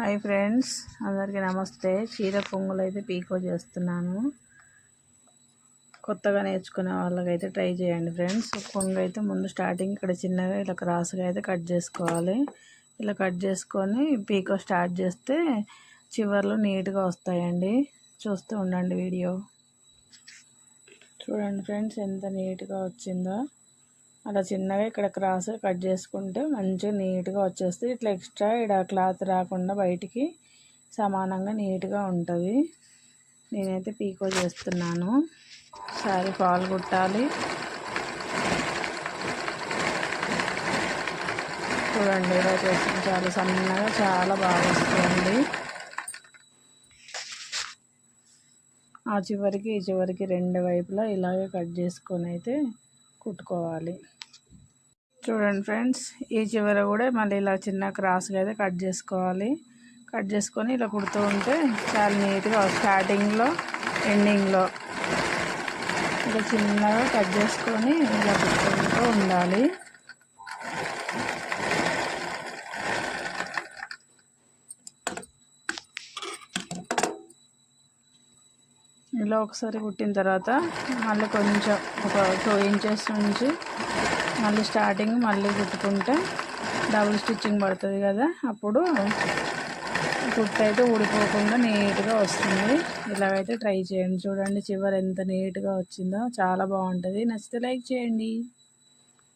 Hi friends అందరికీ నమస్తే. చీర పొంగులు అయితే పీకో చేస్తున్నాను. కొత్తగా నేర్చుకునే వాళ్ళకైతే ట్రై చేయండి ఫ్రెండ్స్. పొంగు అయితే ముందు స్టార్టింగ్ ఇక్కడ చిన్నగా ఇలా క్రాస్గా అయితే కట్ చేసుకోవాలి. ఇలా కట్ చేసుకొని పీకో స్టార్ట్ చేస్తే చివర్లు నీట్గా వస్తాయండి. చూస్తూ ఉండండి వీడియో. చూడండి ఫ్రెండ్స్ ఎంత నీట్గా వచ్చిందో. అలా చిన్నగా ఇక్కడ క్రాస్ కట్ చేసుకుంటే మంచిగా నీట్గా వచ్చేస్తుంది. ఇట్లా ఎక్స్ట్రా ఇక్కడ క్లాత్ రాకుండా బయటికి సమానంగా నీట్గా ఉంటుంది. నేనైతే పీకో చేస్తున్నాను. సారీ పాలు కుట్టాలి. చూడండి ఇలా చేస్తుంది చాలా సన్నగా చాలా బాగా వస్తుంది. ఆ చివరికి ఈ చివరికి రెండు వైపులా ఇలాగే కట్ చేసుకొని అయితే కుట్టుకోవాలి. చూడండి ఫ్రెండ్స్ ఈ చివర కూడా మళ్ళీ ఇలా చిన్న క్రాస్గా అయితే కట్ చేసుకోవాలి. కట్ చేసుకొని ఇలా కుడుతూ ఉంటే చాలా నీట్గా స్టార్టింగ్లో ఎండింగ్లో ఇలా చిన్నగా కట్ చేసుకొని ఇలా కుట్టుకుంటూ ఉండాలి. ఇలా ఒకసారి కుట్టిన తర్వాత మళ్ళీ కొంచెం ఒక టూ ఇంచెస్ నుంచి మళ్ళీ స్టార్టింగ్ మళ్ళీ కుట్టుకుంటే డబుల్ స్టిచ్చింగ్ పడుతుంది కదా. అప్పుడు కుట్టు అయితే ఊడిపోకుండా నీట్గా వస్తుంది. ఇలాగైతే ట్రై చేయండి. చూడండి చివరి ఎంత నీట్గా వచ్చిందో. చాలా బాగుంటుంది. నచ్చితే లైక్ చేయండి.